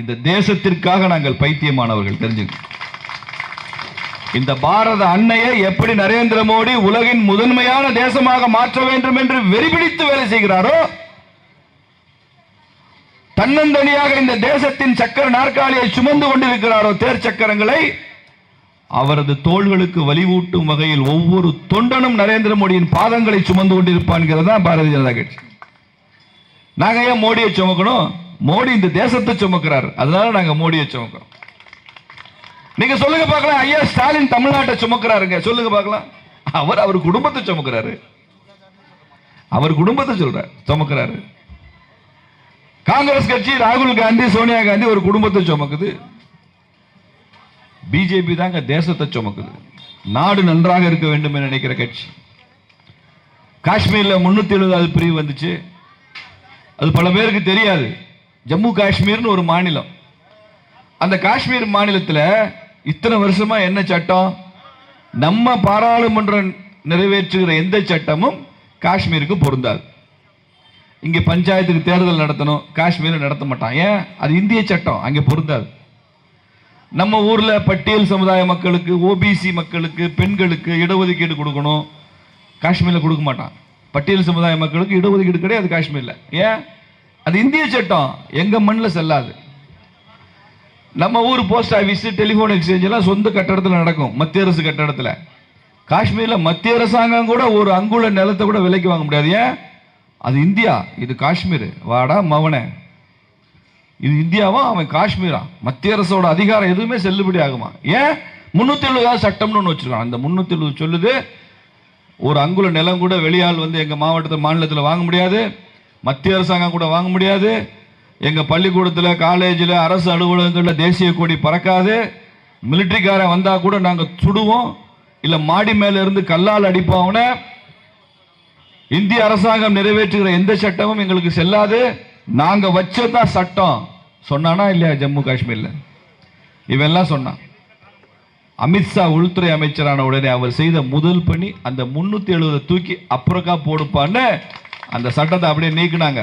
இந்த தேசத்திற்காக நாங்கள் பைத்தியமானவர்கள் தெரிஞ்சுங்க இந்த பாரத அன்னையை எப்படி நரேந்திர மோடி உலகின் முதன்மையான தேசமாக மாற்ற வேண்டும் என்று வெறிபிடித்து வேலை செய்கிறாரோ தன்னந்தனியாக இந்த தேசத்தின் சக்கர நாற்காலியை சுமந்து கொண்டிருக்கிறாரோ தேர் சக்கரங்களை அவரது தோள்களுக்கு வலிவூட்டும் வகையில் ஒவ்வொரு தொண்டனும் நரேந்திர மோடியின் பாதங்களை சுமந்து கொண்டிருப்பான்ங்கிறது தான் பாரதிய ஜனதா கட்சி. நாங்க ஏன் மோடியை சுமக்கணும்? மோடி இந்த தேசத்தை சுமக்கிறார். அதனால நாங்க மோடியை சுமக்கிறோம். நீங்க சொல்லுங்க பார்க்கலாம் ஐயா ஸ்டாலின் தமிழ்நாட்டை சுமக்கிறாருங்க. சொல்லுங்க பார்க்கலாம். அவர் அவர் குடும்பத்தை சுமக்கிறாரு. அவர் குடும்பத்தை சொல்றார் சுமக்கிறாரு. காங்கிரஸ் கட்சி ராகுல் காந்தி சோனியா காந்தி ஒரு குடும்பத்தை சுமக்குது. பிஜேபி தாங்க தேசத்தை சுமக்குது. நாடு நன்றாக இருக்க வேண்டும் என்று நினைக்கிற கட்சி. காஷ்மீர்ல முன்னூத்தி எழுபதாவது பிரிவு வந்துச்சு. அது பல பேருக்கு தெரியாது. ஜம்மு காஷ்மீர்னு ஒரு மாநிலம். அந்த காஷ்மீர் மாநிலத்தில் இத்தனை வருஷமா என்ன சட்டம்? நம்ம பாராளுமன்றம் நிறைவேற்றுகிற எந்த சட்டமும் காஷ்மீருக்கு பொருந்தாது. இங்கே பஞ்சாயத்துக்கு தேர்தல் நடத்தணும் காஷ்மீர் நடத்த மாட்டான். ஏன்? அது இந்திய சட்டம் அங்கே பொருந்தாது. நம்ம ஊரில் பட்டியல் சமுதாய மக்களுக்கு ஓபிசி மக்களுக்கு பெண்களுக்கு இடஒதுக்கீடு கொடுக்கணும் காஷ்மீரில் கொடுக்க மாட்டான். பட்டியல் சமுதாய மக்களுக்கு இடஒதுக்கீடு கிடையாது காஷ்மீரில். ஏன்? அது இந்திய சட்டம். எங்க மண்ணில் செல்லாது. நம்ம ஊர் போஸ்ட் ஆஃபீஸ் டெலிஃபோன் எக்ஸ்சேஞ்ச் எல்லாம் சொந்த கட்டடத்தில் நடக்கும். மத்திய அரசு கட்டடத்தில். காஷ்மீரில் மத்திய அரசாங்கம் கூட ஒரு அங்குல நிலத்தை கூட விலைக்கு வாங்க முடியாது. ஏன்? அது இந்தியா. இது காஷ்மீர். வாடா மவனே. இது இந்தியாவா? அவன் காஷ்மீரா? மத்திய அரசோட அதிகாரம் எதுவுமே செல்லுபடி ஆகுமா? ஏன்? முன்னூத்தி எழுபதாவது சட்டம்னு ஒன்று வச்சிருக்கான் அந்த முன்னூத்தி எழுபது சொல்லுது ஒரு அங்குல நிலம் கூட வெளியாள் வந்து எங்க மாவட்டத்தில் மாநிலத்தில் வாங்க முடியாது. மத்திய அரசாங்கம் கூட வாங்க முடியாது. எங்கள் பள்ளிக்கூடத்தில் காலேஜில் அரசு அலுவலகங்களில் தேசிய கொடி பறக்காது. மிலிட்ரிக்காரன் வந்தால் கூட நாங்கள் சுடுவோம். இல்லை மாடி மேலே இருந்து கல்லால் அடிப்போம்னு இந்திய அரசாங்கம் நிறைவேற்றுகிற எந்த சட்டமும் எங்களுக்கு செல்லாது. நாங்கள் வச்சதான் சட்டம். சொன்னானா இல்லையா ஜம்மு காஷ்மீரில்? இவெல்லாம் சொன்னான். அமித்ஷா உள்துறை அமைச்சரான உடனே அவர் செய்த முதல் பணி அந்த முன்னூற்றி எழுபதை தூக்கி அப்புறக்கா போடுப்பான்னு அந்த சட்டத்தை அப்படியே நீக்கினாங்க.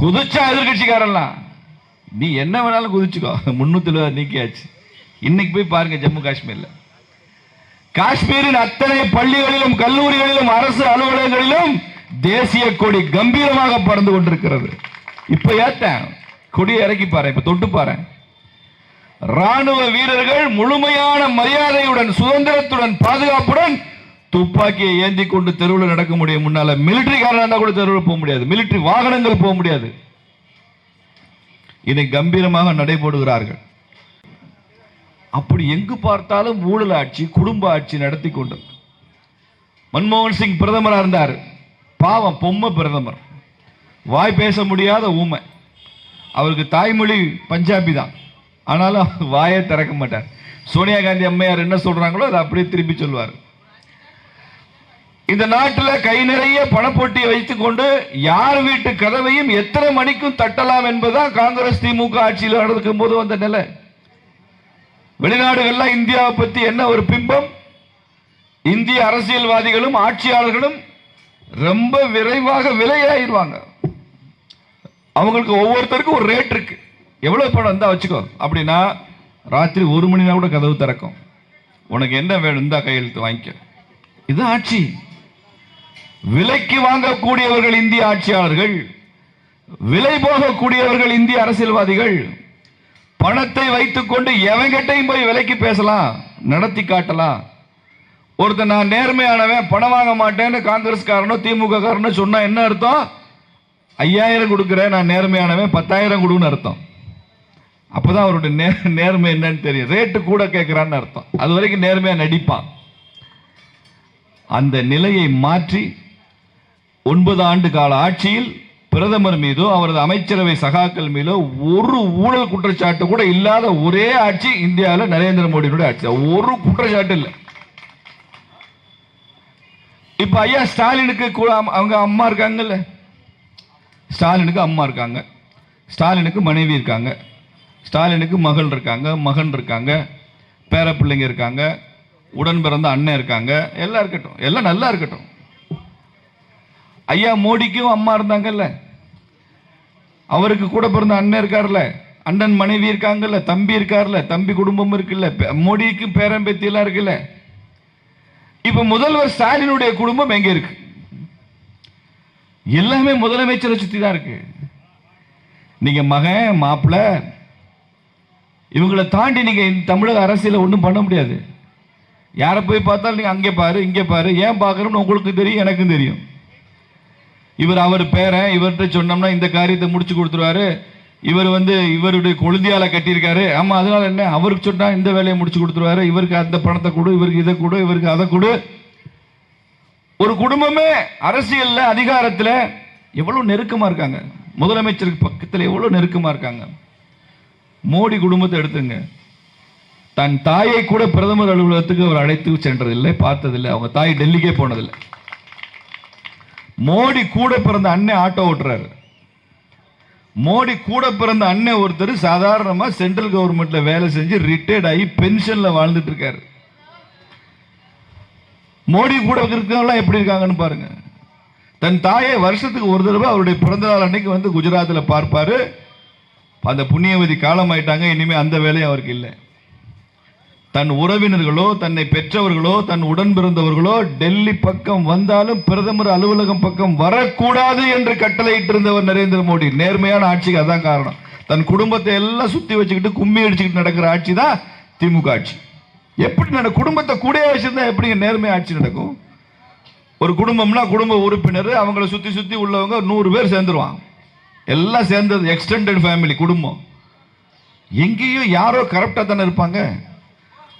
குதிச்சா எதிர்கட்சிக்காரெல்லாம் நீ என்ன வேணாலும் குதிச்சுக்கோ. முன்னூத்தி எழுபது நீக்கியாச்சு. இன்னைக்கு போய் பாருங்க ஜம்மு காஷ்மீர்ல. காஷ்மீரின் அத்தனை பள்ளிகளிலும் கல்லூரிகளிலும் அரசு அலுவலகங்களிலும் தேசிய கொடி கம்பீரமாக பறந்து கொண்டிருக்கிறது. இப்ப ஏத்தேன். கொடியை இறக்கி பாரு இப்ப தொட்டு பாரு ராணுவ வீரர்கள் முழுமையான மரியாதையுடன் சுதந்திரத்துடன் பாதுகாப்புடன் துப்பாக்கியை ஏந்தி கொண்டு தெருவில் நடக்க முடியும் முன்னால மிலிட்டரி இருந்தால் கூட தெருவில் போக முடியாது. மிலிட்டரி வாகனங்கள் போக முடியாது. இதை கம்பீரமாக நடைபோடுகிறார்கள். அப்படி எங்கு பார்த்தாலும் ஊழல் ஆட்சி குடும்ப ஆட்சி நடத்தி கொண்டு மன்மோகன் சிங் பிரதமராக இருந்தார். பாவம் பொம்மை பிரதமர். வாய் பேச முடியாத ஊமை. அவருக்கு தாய்மொழி பஞ்சாபி தான். ஆனாலும் வாயை திறக்க மாட்டார். சோனியா காந்தி அம்மையார் என்ன சொல்கிறாங்களோ அதை அப்படியே திருப்பி சொல்வார். இந்த நாட்டில் கை நிறைய பணப்பொட்டியை வைத்துக்கொண்டு யார் வீட்டு கதவையும் எத்தனை மணிக்கும் தட்டலாம் என்பதுதான் காங்கிரஸ் திமுக ஆட்சியில் நடக்கும் போது வந்த நிலை. வெளிநாடுகள்ல இந்தியாவை பத்தி என்ன ஒரு பிம்பம்? இந்திய அரசியல்வாதிகளும் ஆட்சியாளர்களும் ரொம்ப விரைவாக விலையாயிருவாங்க அவங்களுக்கு ஒவ்வொருத்தருக்கும் ஒரு ரேட் இருக்கு. எவ்வளவு பணம் இருந்தா வச்சுக்கோ. அப்படின்னா ராத்திரி ஒரு மணி நேரம் கூட கதவு திறக்கும். உனக்கு என்ன வேணும் இந்தா கையெழுத்து வாங்கிக்க. இது ஆட்சி. விலைக்கு வாங்கக்கூடியவர்கள் இந்திய ஆட்சியாளர்கள் விலை போகக்கூடியவர்கள் இந்திய அரசியல்வாதிகள் பணத்தை வைத்துக்கொண்டு எவங்கிட்டையும் போய் விலைக்கு பேசலாம் நடத்தி காட்டலாம். ஒருத்தன் நான் நேர்மையானவன் பணம் வாங்க மாட்டேன்னு காங்கிரஸ்காரனோ திமுக காரனோ சொன்னா என்ன அர்த்தம்? ஐயாயிரம் கொடுக்குறேன் நான் நேர்மையானவன் பத்தாயிரம் கொடுன்னு அர்த்தம். அப்போதான் அவருடைய நே நேர்மை என்னன்னு தெரியும். ரேட்டு கூட கேட்குறான்னு அர்த்தம். அது வரைக்கும் நேர்மையாக நடிப்பான். அந்த நிலையை மாற்றி ஒன்பது ஆண்டு கால ஆட்சியில் பிரதமர் மீதோ அவரது அமைச்சரவை சகாக்கள் மீதோ ஒரு ஊழல் குற்றச்சாட்டு கூட இல்லாத ஒரே ஆட்சி இந்தியாவில் நரேந்திர மோடியினுடைய ஆட்சி. ஒரு குற்றச்சாட்டு இல்லை. இப்ப ஐயா ஸ்டாலினுக்கு கூட அவங்க அம்மா இருக்காங்கல்ல? ஸ்டாலினுக்கு அம்மா இருக்காங்க. ஸ்டாலினுக்கு மனைவி இருக்காங்க. ஸ்டாலினுக்கு மகள் இருக்காங்க மகன் இருக்காங்க பேர பிள்ளைங்க இருக்காங்க உடன் பிறந்த அண்ணன் இருக்காங்க எல்லாம் இருக்கட்டும். எல்லாம் நல்லா இருக்கட்டும். ஐயா மோடிக்கும் அம்மா இருந்தாங்கல்ல? அவருக்கு கூட பிறந்த அண்ணன் இருக்கார்ல? அண்ணன் மனைவி இருக்காங்கல்ல? தம்பி இருக்கார்ல? தம்பி குடும்பம் இருக்குல்ல? பே- மோடிக்கு பேரம்பேத்தி எல்லாம் இருக்குல்ல? இப்ப முதல்வர் ஸ்டாலினுடைய குடும்பம் எங்க இருக்கு? எல்லாமே முதலமைச்சரை சுத்தி தான் இருக்கு. நீங்க மகன் மாப்பிள்ள இவங்களை தாண்டி நீங்க தமிழக அரசியல ஒன்றும் பண்ண முடியாது. யாரை போய் பார்த்தாலும் நீங்க அங்கே பாரு இங்கே பாரு ஏன் பார்க்கணும்னு உங்களுக்கு தெரியும் எனக்கும் தெரியும். இவர் அவர் பேரன் இவர்கிட்ட சொன்னோம்னா இந்த காரியத்தை முடிச்சு கொடுத்துருவாரு. இவர் வந்து இவருடைய கொழுந்தியால கட்டியிருக்காரு. ஆமா அதனால என்ன? அவருக்கு சொன்னா இந்த வேலையை முடிச்சு கொடுத்துருவாரு. இவருக்கு அந்த பணத்தை கொடு இவருக்கு இதை கொடு இவருக்கு அதை கொடு. ஒரு குடும்பமே அரசியல்ல அதிகாரத்துல எவ்வளவு நெருக்கமா இருக்காங்க. முதலமைச்சருக்கு பக்கத்தில் எவ்வளவு நெருக்கமா இருக்காங்க. மோடி குடும்பத்தை எடுத்துங்க. தன் தாயை கூட பிரதமர் அலுவலகத்துக்கு அவர் அழைத்து சென்றதில்லை பார்த்ததில்லை. அவங்க தாய் டெல்லிக்கே போனதில்லை. மோடி கூட பிறந்த அண்ணன் ஆட்டோ ஓட்டுறாரு. மோடி கூட பிறந்த அண்ணன் ஒருத்தர் சாதாரணமா சென்ட்ரல் கவர்மெண்ட்ல வேலை செஞ்சு ரிட்டையர்ட் ஆகி பென்ஷன்ல வாழ்ந்துட்டு இருக்காரு. மோடி கூட இருக்கவங்களாம் எப்படி இருக்காங்கன்னு பாருங்க. தன் தாயை வருஷத்துக்கு ஒரு தடவை அவருடைய பிறந்த நாள் அன்னைக்கு வந்து குஜராத்தில் பார்ப்பாரு. அந்த புண்ணியவதி காலமாயிட்டாங்க இனிமே அந்த வேலையும் அவருக்கு இல்லை. தன் உறவினர்களோ தன்னை பெற்றவர்களோ தன் உடன் பிறந்தவர்களோ டெல்லி பக்கம் வந்தாலும் பிரதமர் அலுவலகம் பக்கம் வரக்கூடாது என்று கட்டளையிட்டிருந்தவர் நரேந்திர மோடி. நேர்மையான ஆட்சிக்கு அதான் காரணம். தன் குடும்பத்தை எல்லாம் சுத்தி வச்சுக்கிட்டு கும்மி அடிச்சுக்கிட்டு நடக்கிற ஆட்சி தான் திமுக ஆட்சி. எப்படி நட குடும்பத்தை கூடயே வச்சிருந்தா எப்படி நேர்மை ஆட்சி நடக்கும்? ஒரு குடும்பம்னா குடும்ப உறுப்பினர் அவங்கள சுத்தி சுத்தி உள்ளவங்க நூறு பேர் சேர்ந்துருவான் எல்லாம் சேர்ந்தது எக்ஸ்டெண்டட் ஃபேமிலி குடும்பம். எங்கேயும் யாரோ கரெக்டாக தானே இருப்பாங்க.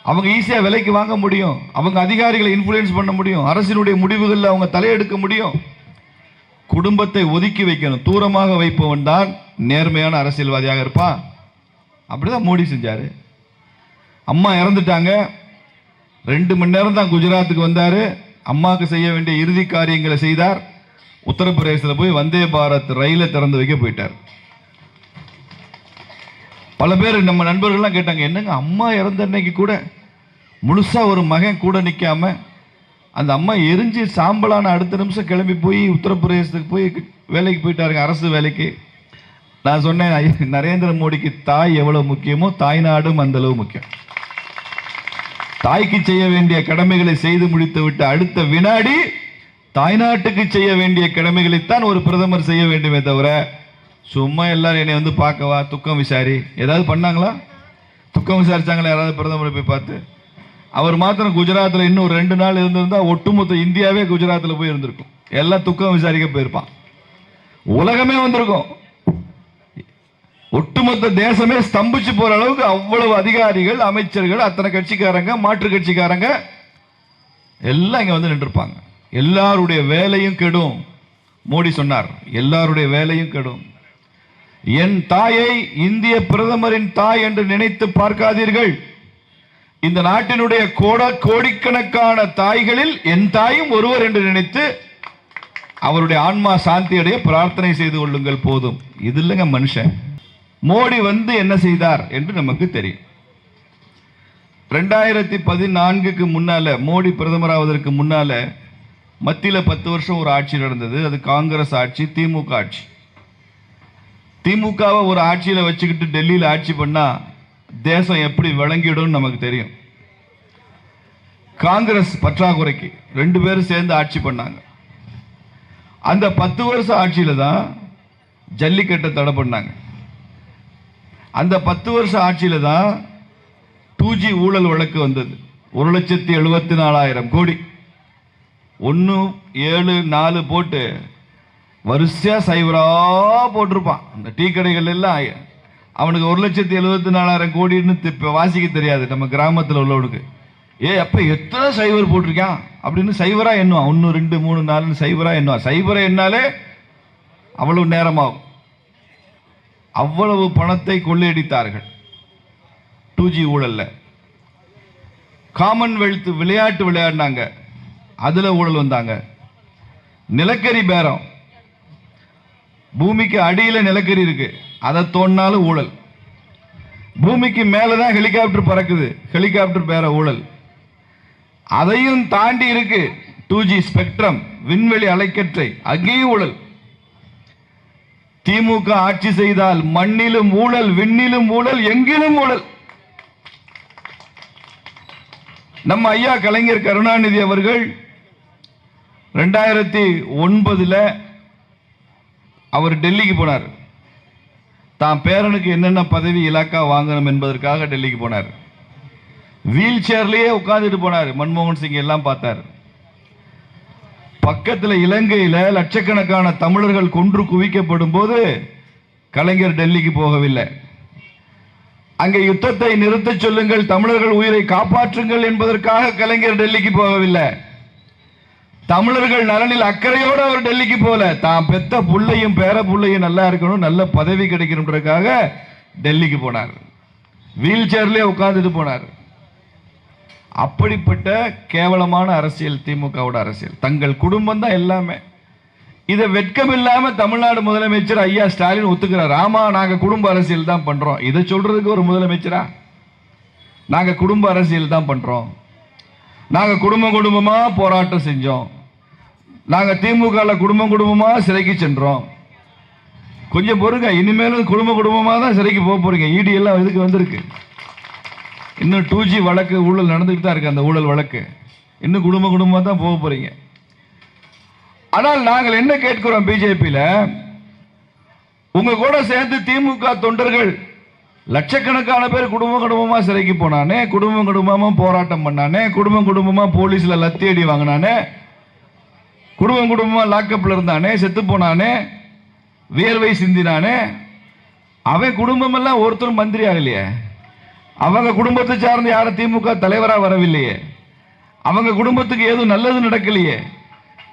அவங்க ஈஸியாக விலைக்கு வாங்க முடியும். அவங்க அதிகாரிகளை இன்ஃப்ளூயன்ஸ் பண்ண முடியும். அரசினுடைய முடிவுகளில் அவங்க தலையெடுக்க முடியும். குடும்பத்தை ஒதுக்கி வைக்கணும். தூரமாக வைப்பவன் தான் நேர்மையான அரசியல்வாதியாக இருப்பான். அப்படிதான் மோடி செஞ்சார். அம்மா இறந்துட்டாங்க. ரெண்டு மணி நேரம் தான் குஜராத்துக்கு வந்தார். அம்மாவுக்கு செய்ய வேண்டிய இறுதி காரியங்களை செய்தார். உத்தரப்பிரதேசத்தில் போய் வந்தே பாரத் ரயிலை திறந்து வைக்க போயிட்டார். பல பேர் நம்ம நண்பர்கள்லாம் கேட்டாங்க என்னங்க அம்மா இறந்த அன்னைக்கு கூட முழுசாக ஒரு மகன் கூட நிற்காம அந்த அம்மா எரிஞ்சு சாம்பலான அடுத்த நிமிஷம் கிளம்பி போய் உத்தரப்பிரதேசத்துக்கு போய் வேலைக்கு போயிட்டாருங்க அரசு வேலைக்கு. நான் சொன்னேன் நரேந்திர மோடிக்கு தாய் எவ்வளோ முக்கியமோ தாய்நாடும் நாடும் அந்தளவு முக்கியம். தாய்க்கு செய்ய வேண்டிய கடமைகளை செய்து முடித்து விட்டு அடுத்த வினாடி தாய்நாட்டுக்கு செய்ய வேண்டிய கடமைகளைத்தான் ஒரு பிரதமர் செய்ய வேண்டுமே தவிர சும்மா எல்லாரும் என்னை வந்து பார்க்கவா துக்கம் விசாரி. ஏதாவது பண்ணாங்களா? துக்கம் விசாரிச்சாங்களா? யாராவது பிரதமரை போய் பார்த்து. அவர் மாத்திரம் குஜராத்தில் இன்னும் ஒரு ரெண்டு நாள் இருந்திருந்தால் ஒட்டுமொத்த இந்தியாவே குஜராத்தில் போய் இருந்திருக்கும் எல்லாம் துக்கம் விசாரிக்க போயிருப்பான். உலகமே வந்திருக்கும். ஒட்டுமொத்த தேசமே ஸ்தம்பிச்சு போற அளவுக்கு அவ்வளவு அதிகாரிகள் அமைச்சர்கள் அத்தனை கட்சிக்காரங்க மாற்று கட்சிக்காரங்க எல்லாம் இங்க வந்து நின்றுருப்பாங்க. எல்லாருடைய வேலையும் கெடும். மோடி சொன்னார் எல்லாருடைய வேலையும் கெடும். என் தாயை இந்திய பிரதமரின் தாய் என்று நினைத்து பார்க்காதீர்கள். இந்த நாட்டினுடைய கோட கோடிக்கணக்கான தாய்களில் என் தாயும் ஒருவர் என்று நினைத்து அவருடைய ஆன்மா சாந்தியுடைய பிரார்த்தனை செய்து கொள்ளுங்கள் போதும். இது இல்லைங்க மனுஷன். மோடி வந்து என்ன செய்தார் என்று நமக்கு தெரியும். ரெண்டாயிரத்தி பதினான்குக்கு முன்னால மோடி பிரதமராவதற்கு முன்னால மத்தியில பத்து வருஷம் ஒரு ஆட்சி நடந்தது. அது காங்கிரஸ் ஆட்சி திமுக ஆட்சி. திமுகவை ஒரு ஆட்சியில் வச்சுக்கிட்டு டெல்லியில் ஆட்சி பண்ணால் தேசம் எப்படி விளங்கிடும் நமக்கு தெரியும். காங்கிரஸ் பற்றாக்குறைக்கு ரெண்டு பேரும் சேர்ந்து ஆட்சி பண்ணாங்க. அந்த பத்து வருஷம் ஆட்சியில் தான் ஜல்லிக்கட்டை தடை பண்ணாங்க. அந்த பத்து வருஷம் ஆட்சியில் தான் டூ ஜி ஊழல் வழக்கு வந்தது. ஒரு லட்சத்தி எழுபத்தி நாலாயிரம் கோடி. ஒன்று ஏழு நாலு போட்டு வரிசையா சைவரா போட்டிருப்பான். இந்த டீ கடைகள் எல்லாம் அவனுக்கு ஒரு லட்சத்தி எழுபத்தி நாலாயிரம் கோடின்னு தி- வாசிக்க தெரியாது நம்ம கிராமத்தில் உள்ளவனுக்கு. ஏ அப்போ எத்தனை சைவர் போட்டிருக்கான்? அப்படின்னு சைவரா எண்ணுவான். ஒன்று ரெண்டு மூணு நாலுன்னு சைவரா எண்ணுவான். சைவரா எண்ணாலே அவ்வளவு நேரமாகும். அவ்வளவு பணத்தை கொள்ளையடித்தார்கள். டூ ஜி ஊழலில். காமன்வெல்த் விளையாட்டு விளையாடினாங்க. அதில் ஊழல் வந்தாங்க. நிலக்கரி பேரம். பூமிக்கு அடியில் நிலக்கரி இருக்கு. அதை தோணினாலும் ஊழல். பூமிக்கு மேலே தான் ஹெலிகாப்டர் பறக்குது. ஹெலிகாப்டர் பேர ஊழல். அதையும் தாண்டி இருக்கு டூ ஜி ஸ்பெக்ட்ரம் விண்வெளி அலைக்கற்றை அங்கேயும் ஊழல். திமுக ஆட்சி செய்தால் மண்ணிலும் ஊழல் விண்ணிலும் ஊழல் எங்கிலும் ஊழல். நம்ம ஐயா கலைஞர் கருணாநிதி அவர்கள் ரெண்டாயிரத்தி ஒன்பதுல அவர் டெல்லிக்கு போனார். தான் பேரனுக்கு என்னென்ன பதவி இலாக்கா வாங்கணும் என்பதற்காக டெல்லிக்கு போனார். வீல் சேர்லேயே உட்காந்துட்டு போனார் மன்மோகன் சிங் எல்லாம் பார்த்தார். பக்கத்தில் இலங்கையில் லட்சக்கணக்கான தமிழர்கள் கொன்று குவிக்கப்படும் போது கலைஞர் டெல்லிக்கு போகவில்லை. அங்கே யுத்தத்தை நிறுத்தச் சொல்லுங்கள் தமிழர்கள் உயிரை காப்பாற்றுங்கள் என்பதற்காக கலைஞர் டெல்லிக்கு போகவில்லை. தமிழர்கள் நலனில் அக்கறையோடு அவர் டெல்லிக்கு போல. தான் பெத்த புள்ளையும் பேர புள்ளையும் நல்லா இருக்கணும் நல்ல பதவி கிடைக்கணுன்றதுக்காக டெல்லிக்கு போனார். வீல் சேர்லேயே உட்கார்ந்துட்டு போனார். அப்படிப்பட்ட கேவலமான அரசியல் திமுகவோட அரசியல். தங்கள் குடும்பம் தான் எல்லாமே. இதை வெட்கம் இல்லாம தமிழ்நாடு முதலமைச்சர் ஐயா ஸ்டாலின் ஒத்துக்கிறார். ஆமா நாங்க குடும்ப அரசியல் தான் பண்றோம். இதை சொல்றதுக்கு ஒரு முதலமைச்சரா? நாங்க குடும்ப அரசியல் தான் பண்றோம். நாங்கள் குடும்ப குடும்பமாக போராட்டம் செஞ்சோம். நாங்கள் திமுக குடும்பம் குடும்பமாக சிறைக்கு சென்றோம். கொஞ்சம் பொறுங்க இனிமேலும் குடும்ப குடும்பமாக தான் சிறைக்கு போக போறீங்க. இடி எல்லாம் இதுக்கு வந்திருக்கு. இன்னும் டூ ஜி வழக்கு ஊழல் நடந்துக்கிட்டு தான் இருக்கு அந்த ஊழல் வழக்கு. இன்னும் குடும்ப குடும்பமாக தான் போக போறீங்க. ஆனால் நாங்கள் என்ன கேட்கிறோம் பிஜேபியில் உங்க கூட சேர்ந்து திமுக தொண்டர்கள் லட்சக்கணக்கான பேர் குடும்ப குடும்பமாக சிறைக்கு போனானே குடும்பம் குடும்பமாக போராட்டம் பண்ணானே குடும்பம் குடும்பமாக போலீஸில் லத்தி அடி வாங்கினானே குடும்பம் குடும்பமாக லாக்கப்பில் இருந்தானே செத்து போனானே வியர்வை சிந்தினானே அவன் குடும்பமெல்லாம் ஒருத்தரும் மந்திரி ஆகலையே. அவங்க குடும்பத்தை சார்ந்து யாரும் திமுக தலைவராக வரவில்லையே. அவங்க குடும்பத்துக்கு எதுவும் நல்லது நடக்கலையே.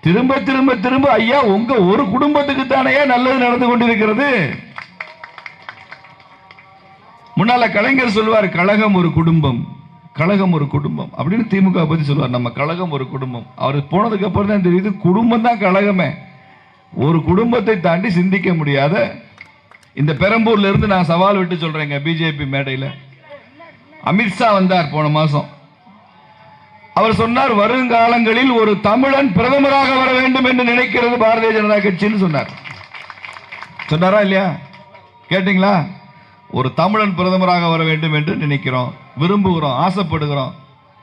திரும்ப திரும்ப திரும்ப ஐயா உங்க ஒரு குடும்பத்துக்கு தானே நல்லது நடந்து கொண்டிருக்கிறது? முன்னால கலைஞர் சொல்வார் கழகம் ஒரு குடும்பம். கழகம் ஒரு குடும்பம். அப்படின்னு திமுக பற்றி சொல்லுவார். நம்ம கழகம் ஒரு குடும்பம். அவர் போனதுக்கு அப்புறம் தான் தெரியுது குடும்பம் தான் கழகமே. ஒரு குடும்பத்தை தாண்டி சிந்திக்க முடியாத இந்த பெரம்பூர்ல இருந்து நான் சவால் விட்டு சொல்றேங்க பிஜேபி மேடையில். அமித்ஷா வந்தார் போன மாசம். அவர் சொன்னார் வருங்காலங்களில் ஒரு தமிழன் பிரதமராக வர வேண்டும் என்று நினைக்கிறது பாரதிய ஜனதா கட்சின்னு சொன்னார். சொன்னாரா இல்லையா? கேட்டீங்களா? ஒரு தமிழன் பிரதமராக வர வேண்டும் என்று நினைக்கிறோம் விரும்புகிறோம் ஆசைப்படுகிறோம்.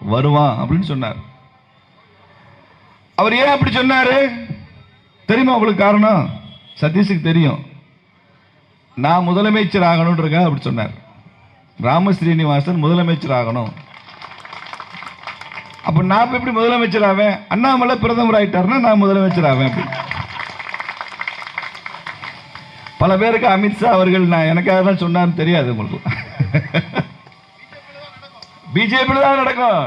வருவான் அப்படின்னு சொன்னார். அவர் ஏன் அப்படி சொன்னாரு? தெரியுமா உங்களுக்கு காரணம்? சதீஷுக்கு தெரியும். நான் முதலமைச்சர் ஆகணும்ன்றக்கா அப்படி சொன்னார். ராம ஸ்ரீனிவாசன் முதலமைச்சர் ஆகணும் அப்ப நான் எப்படி முதலமைச்சர் ஆவேன் அண்ணாமலை பிரதமர் ஆகிட்டாருன்னா நான் முதலமைச்சர் ஆவேன் அப்படி. பல பேருக்கு அமித்ஷா அவர்கள் நான் எனக்காக தான் சொன்னார்னு தெரியாது உங்களுக்கு. பிஜேபியில் தான் நடக்கும்.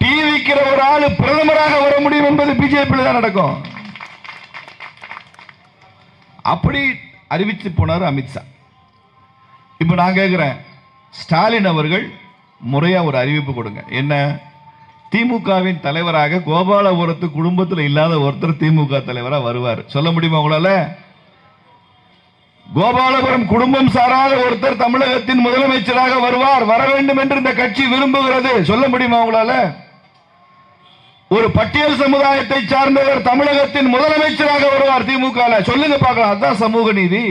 டீ ஒரு ஆள் பிரதமராக வர முடியும் என்பது பிஜேபியில் தான் நடக்கும். அப்படி அறிவித்து போனார் அமித்ஷா இப்போ நான் கேட்குறேன் ஸ்டாலின் அவர்கள் முறையாக ஒரு அறிவிப்பு கொடுங்க. என்ன? திமுகவின் தலைவராக கோபாலபுரத்து குடும்பத்தில் இல்லாத ஒருத்தர் திமுக தலைவராக வருவார். சொல்ல முடியுமா உங்களால்? கோபாலபுரம் குடும்பம் சாராத ஒருத்தர் தமிழகத்தின் முதலமைச்சராக வருவார் வர வேண்டும் என்று இந்த கட்சி விரும்புகிறது. சொல்ல முடியுமா உங்களால? ஒரு பட்டியல் சமுதாயத்தை சார்ந்தவர் தமிழகத்தின் முதலமைச்சராக வருவார் திமுக சொல்லுங்க பார்க்கலாம். அதான் சமூக நீதி.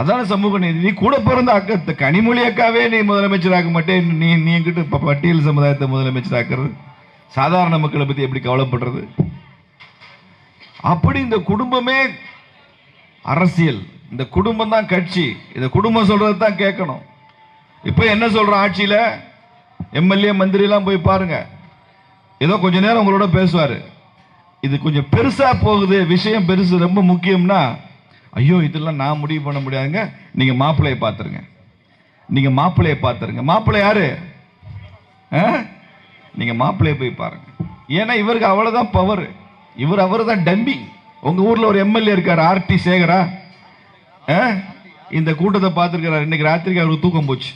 அதான சமூக நீதி. நீ கூட பிறந்த அக்க கனிமொழி அக்காவே நீ முதலமைச்சராக மாட்டேன் நீ நீ என்கிட்ட பட்டியல் சமுதாயத்தை முதலமைச்சராக்குறது? சாதாரண மக்களை பத்தி எப்படி கவலைப்படுறது? அப்படி இந்த குடும்பமே அரசியல். இந்த குடும்பம் தான் கட்சி. இந்த குடும்பம் சொல்றது தான் கேட்கணும். இப்போ என்ன சொல்கிறோம் ஆட்சியில்? எம்எல்ஏ மந்திரிலாம் போய் பாருங்க. ஏதோ கொஞ்ச நேரம் உங்களோட பேசுவார். இது கொஞ்சம் பெருசாக போகுது. விஷயம் பெருசு. ரொம்ப முக்கியம்னா ஐயோ இதெல்லாம் நான் முடிவு பண்ண முடியாதுங்க. நீங்கள் மாப்பிள்ளையை பார்த்துருங்க. நீங்கள் மாப்பிள்ளையை பார்த்துருங்க. மாப்பிள்ளை யாரு? ஆ? மாப்பிள்ளையை போய் பாருங்க. ஏன்னா இவருக்கு அவ்வளோதான் பவர் இவர் அவர் தான் டம்பி. உங்க ஊர்ல ஒரு எம்எல்ஏ இருக்கார் ஆர்டி சேகரா? ஆ? இந்த கூட்டத்தை பார்த்துருக்கிறார். இன்னைக்கு ராத்திரிக்கு அவருக்கு தூக்கம் போச்சு.